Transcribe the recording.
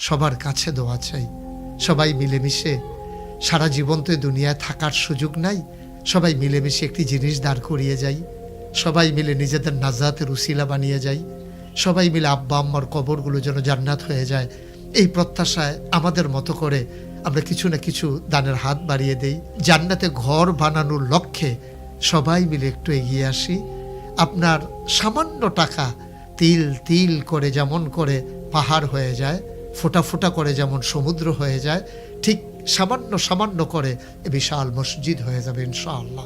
সবার কাছে দোয়া চাই। সবাই মিলেমিশে সারা জীবন তো দুনিয়ায় থাকার সুযোগ নাই। সবাই মিলেমিশে একটি জিনিস দাঁড় করিয়ে যাই। সবাই মিলে নিজেদের নাজাতের উসিলা বানিয়ে যাই। সবাই মিলে আব্বা আম্মার কবরগুলো যেন জান্নাত হয়ে যায়। এই প্রত্যাশায় আমাদের মতো করে আমরা কিছু না কিছু দানের হাত বাড়িয়ে দেই। জান্নাতে ঘর বানানোর লক্ষ্যে সবাই মিলে একটু এগিয়ে আসি। আপনার সামান্য টাকা তিল তিল করে যেমন করে পাহাড় হয়ে যায় ফোঁটা ফোটা করে যেমন সমুদ্র হয়ে যায়, ঠিক সামান্য সামান্য করে এ বিশাল মসজিদ হয়ে যাবে ইনশাআল্লাহ।